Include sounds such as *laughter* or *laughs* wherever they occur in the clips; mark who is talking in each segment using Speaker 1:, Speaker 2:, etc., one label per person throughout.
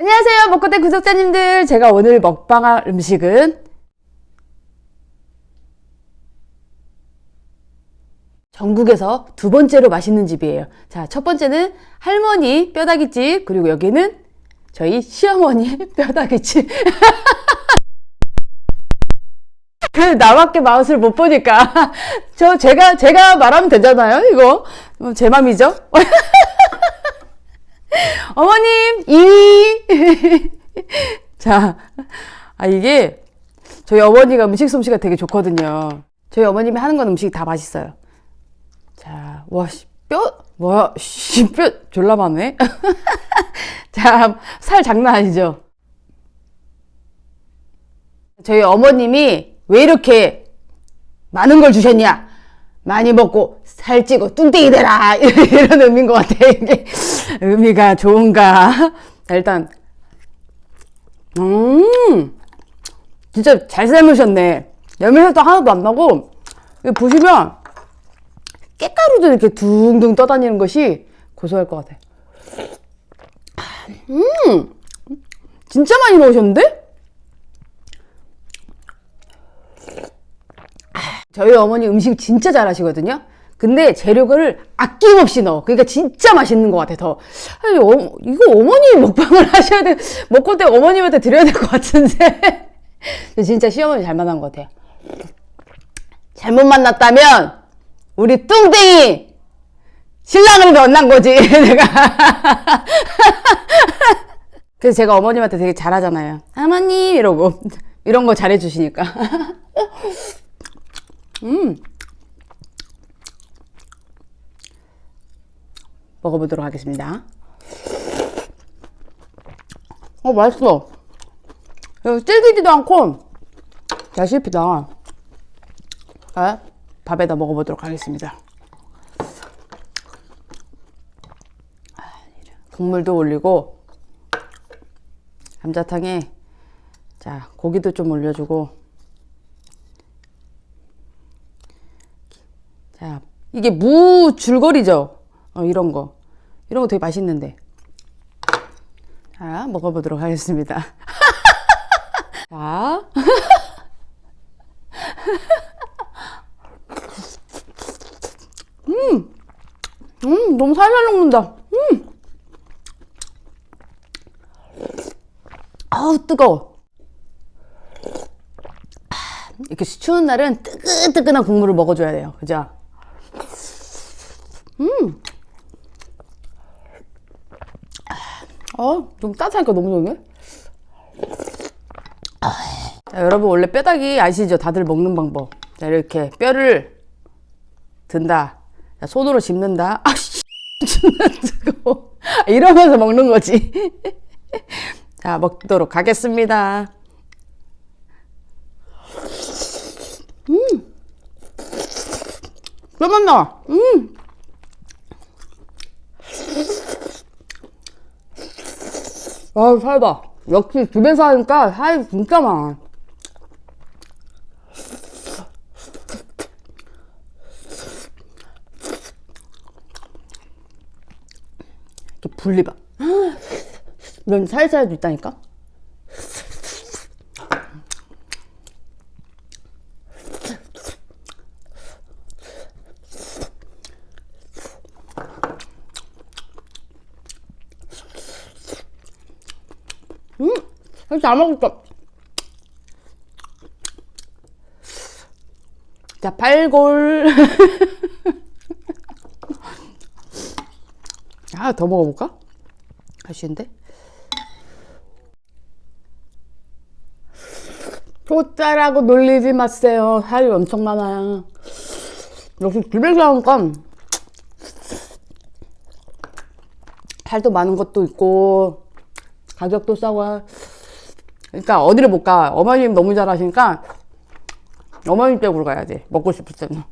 Speaker 1: 안녕하세요 먹고대 구독자님들. 제가 오늘 먹방할 음식은 전국에서 두 번째로 맛있는 집이에요. 자첫 번째는 할머니 뼈다귀집 그리고 여기는 저희 시어머니 *laughs* 뼈다귀집. *laughs* 그 나밖에 맛을 못 보니까. *laughs* 저 제가 제가 말하면 되잖아요 이거. 어, 제 맘이죠 어머님 2위 *laughs* 자, 아 이게 저희 어머니가 음식 솜씨가 되게 좋거든요. 저희 어머님이 하는 건 음식이 다 맛있어요. 자, 와, 씨, 뼈, 뭐야, 씨, 뼈 졸라 많네. *laughs* 자, 살 장난 아니죠? 저희 어머님이 왜 이렇게 많은 걸 주셨냐? 많이 먹고 살찌고 뚱땡이 되라 *laughs* 이런 의미인 것 같아 이게 의미가 좋은가? 자, 일단 음, 진짜 잘 삶으셨네. 열매살도 하나도 안 나고, 보시면, 깨가루도 이렇게 둥둥 떠다니는 것이 고소할 것 같아. 음, 진짜 많이 넣으셨는데? 아, 저희 어머니 음식 진짜 잘하시거든요. 근데 재료를 아낌없이 넣어. 그러니까 진짜 맛있는 것 같아, 더. 아니, 어, 이거 어머니 먹방을 *laughs* 하셔야 돼. 먹고 때 어머님한테 드려야 될 것 같은데. *laughs* 진짜 시어머니 잘 만난 것 같아요. 잘못 만났다면, 우리 뚱땡이! 신랑을 만난 거지, *laughs* 내가. 그래서 제가 어머님한테 되게 잘하잖아요. 어머님! 이러고. 이런 거 잘해주시니까. 음. 먹어보도록 하겠습니다. 어, 맛있어. 질기지도 않고, 잘 씹히다. 아, 밥에다 먹어보도록 하겠습니다. 국물도 올리고, 감자탕에, 자, 고기도 좀 올려주고, 자, 이게 무 줄거리죠? 어, 이런 거. 이런 거 되게 맛있는데. 자, 먹어보도록 하겠습니다. *laughs* 자. *laughs* 음, 음, 너무 살살 녹는다. 음. 아우, 뜨거워. 이렇게 추운 날은 뜨끈뜨끈한 국물을 먹어줘야 돼요. 그죠? 음. 어, 좀 따뜻하니까 너무 좋네. 자, 여러분 원래 뼈다귀 아시죠? 다들 먹는 방법. 자, 이렇게 뼈를 든다. 자, 손으로 짚는다. *laughs* 아, 씨. 존나 뜨거워. 이러면서 먹는 거지. *laughs* 자, 먹도록 하겠습니다. 음. 뼈만 나와. 음. 아, 살다. 역시 집에서 하니까 살이 진짜 많아. 분리봐. 이런 살살도 있다니까? 음, 잘 먹었어. 자, 발골. *laughs* 아, 더 먹어볼까? 아쉬운데? 초짜라고 놀리지 마세요. 살이 엄청 많아요. 역시 집에서 하니까 살도 많은 것도 있고 가격도 싸고 그러니까 어디를 못 가. 어머님 너무 잘하시니까 어머님 댁으로 가야지. 먹고 싶을 때는.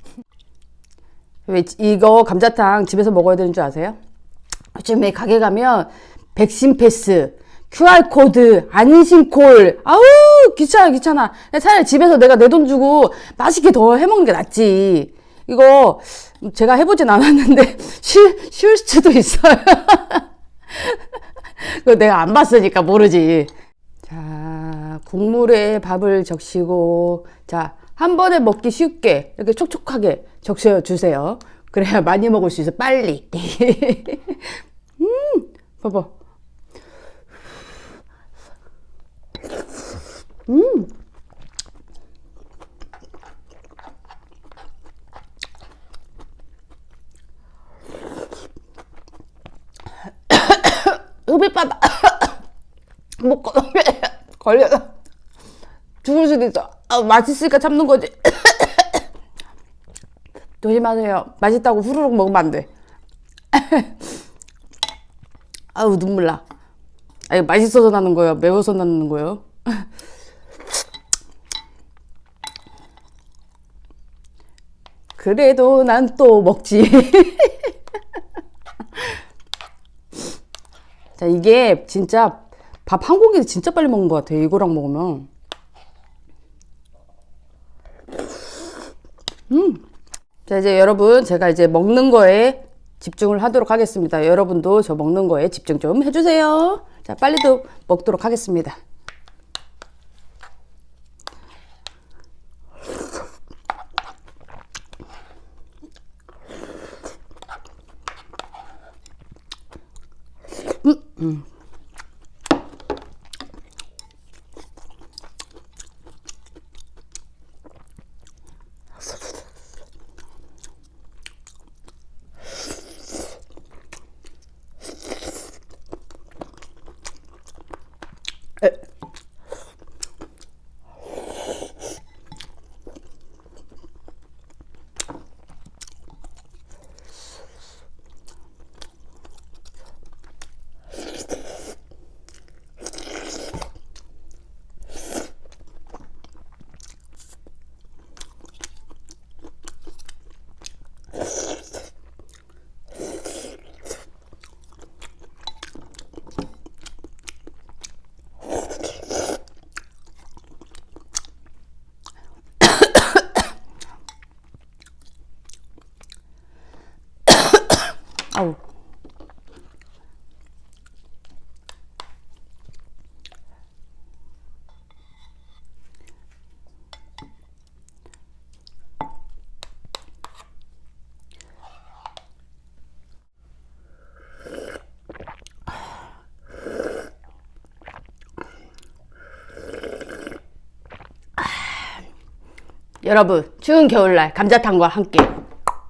Speaker 1: 왜 이거 감자탕 집에서 먹어야 되는 줄 아세요? 요즘에 가게 가면 백신 패스, QR코드, 안심콜, 아우, 귀찮아, 귀찮아. 차라리 집에서 내가 내 돈 주고 맛있게 더 해먹는 게 낫지. 이거 제가 해보진 않았는데 *laughs* 쉬, 쉬울 수도 있어요. *laughs* 그거 내가 안 봤으니까 모르지. 자, 국물에 밥을 적시고, 자, 한 번에 먹기 쉽게 이렇게 촉촉하게 적셔 주세요. 그래야 많이 먹을 수 있어, 빨리. *laughs* 음, 봐봐. 흡입하다. 목 걸려. 죽을 수도 있어. 아, 맛있으니까 참는 거지. *coughs* 조심하세요. 맛있다고 후루룩 먹으면 안 돼. *coughs* 아우 눈물 나. 아니 맛있어서 나는 거예요. 매워서 나는 거예요. *coughs* 그래도 난 또 먹지. *laughs* 자 이게 진짜 밥 한 공기 진짜 빨리 먹는 것 같아. 이거랑 먹으면. 자, 이제 여러분, 제가 이제 먹는 거에 집중을 하도록 하겠습니다. 여러분도 저 먹는 거에 집중 좀 해주세요. 자, 빨리도 먹도록 하겠습니다. 에. 아우. 여러분, 추운 겨울날 감자탕과 함께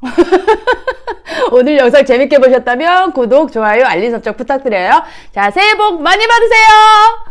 Speaker 1: *laughs* *laughs* 오늘 영상 재밌게 보셨다면 구독, 좋아요, 알림 설정 부탁드려요. 자, 새해 복 많이 받으세요!